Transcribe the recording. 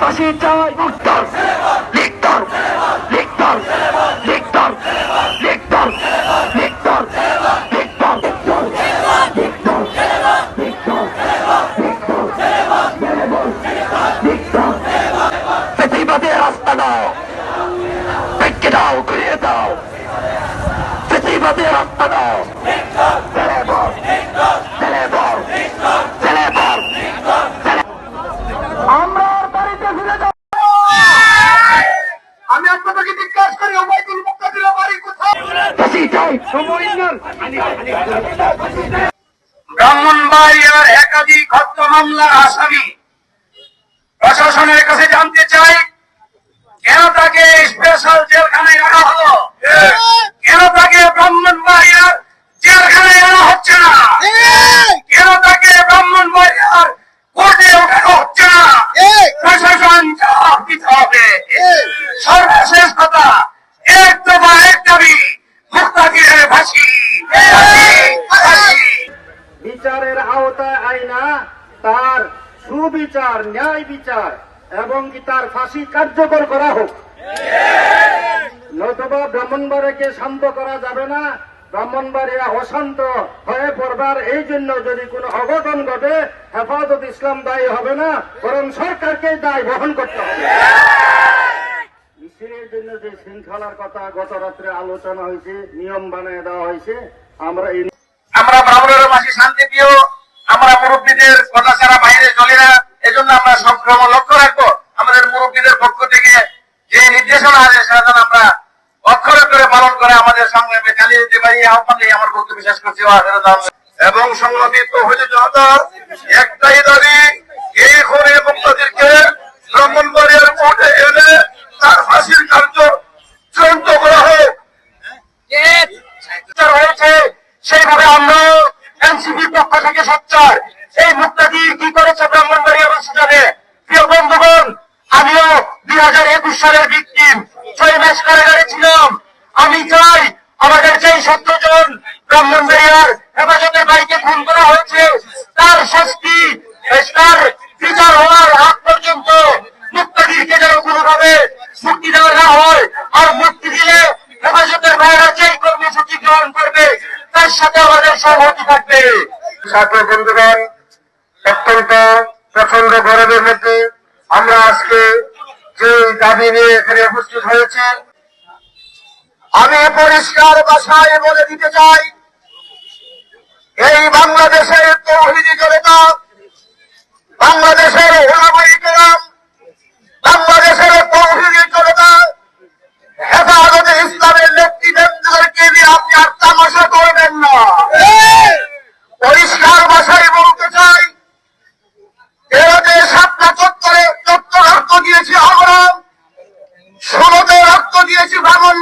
ফাঁসি চাই মুক্তর লিখতর লিখতর লিখতর লিখতর লিখতর প্রতিবাদে রাস্তা দাও ভেঙে দাও ঘুরিয়ে দাও প্রতিবাদে রাস্তা দাও ছেলে বল ছেলে বল ছেলে বল আমরা আর বাড়িতে ফিরে যাব আপনাদেরকে জিজ্ঞাসা করি ওবায়দুল মুক্তাদির বাড়ি ব্রাহ্মণবাড়িয়ার একাধিক হত্যা মামলার আসামি প্রশাসনের কাছে জানতে চাই, কেন তাকে স্পেশাল জেলখানায় রাখা হলো কেন তাকে ব্রাহ্মণবাড়িয়ার জেলখানায় আনা হচ্ছে না কেন তাকে ব্রাহ্মণবাড়িয়ার কোর্টে ওঠানো হচ্ছে না প্রশাসন জবাব দিতে হবে সর্বশেষ কথা এক দফা এক দাবি মুক্তাদিরের ফাঁসি ফাঁসি ফাঁসি বিচারের আওতায় আইনা তার সুবিচার ন্যায় বিচার, এবং কি তার ফাঁসি কার্যকর করা হোক। নতুবা ব্রাহ্মণবাড়িকে শান্ত করা যাবে না। ব্রাহ্মণবাড়িয়া অশান্ত হয়ে পড়বার এই জন্য যদি কোনো অঘটন ঘটে, হেফাজত ইসলাম দায়ী হবে না, বরং সরকারকে দায় বহন করতে হবে। মিছিলের জন্য যে শৃঙ্খলার কথা গত রাত্রে আলোচনা হয়েছে, নিয়ম বানিয়ে দেওয়া হয়েছে, আমরা এই আমরা ব্রাহ্মণের মাসি শান্তি প্রিয় আমরা মুরব্বীদের কথা ছাড়া বাইরে চলি না। এজন্য আমরা সবক্রম লক্ষ্য রাখব। আমাদের মুরব্বীদের পক্ষ থেকে যে নির্দেশনা আছে, সেটা আমরা অক্ষরে করে পালন করে আমাদের সংগ্রামে চালিয়ে যেতে পারি আহ্বান আমার বক্তব্য শেষ করছি। এবং সংগঠিত হয়েছে জনতার একটাই দাবি, এই খরে মুক্তাদেরকে ব্রাহ্মণবাড়িয়ার কোর্টে এনে তার ফাঁসির কার্য চূড়ান্ত করা হোক। হয়েছে, সেইভাবে আমরা এনসিপি পক্ষ থেকে সোচ্চার। এই মুক্তাদি কি করেছে ব্রাহ্মণবাড়িয়া বাসিন্দারে প্রিয় বন্ধুগণ, আমিও দুই হাজার একুশ সালের ভিকটিম ছয় মাস কারাগারে ছিলাম। আমি চাই আমাদের যেই সত্তর ব্রাহ্মণবাড়িয়ার হেফাজতের বাড়িকে খুন করা হয়েছে, তার শাস্তি, তার বিচার হওয়ার আগ পর্যন্ত মুক্তাদিকে যেন কোনোভাবে মুক্তি দেওয়া না হয়, আর মুক্তি দিলে হেফাজতের বাইরে যেই কর্মসূচি গ্রহণ করবে, তার সাথে আমাদের সংহতি থাকবে। ছাত্র বন্ধুগণ, অত্যন্ত প্রচণ্ড গরমের মধ্যে আমরা আজকে যে দাবি নিয়ে এখানে উপস্থিত হয়েছি, আমি পরিষ্কার বাসায় বলে দিতে চাই বাংলাদেশি ভাঙন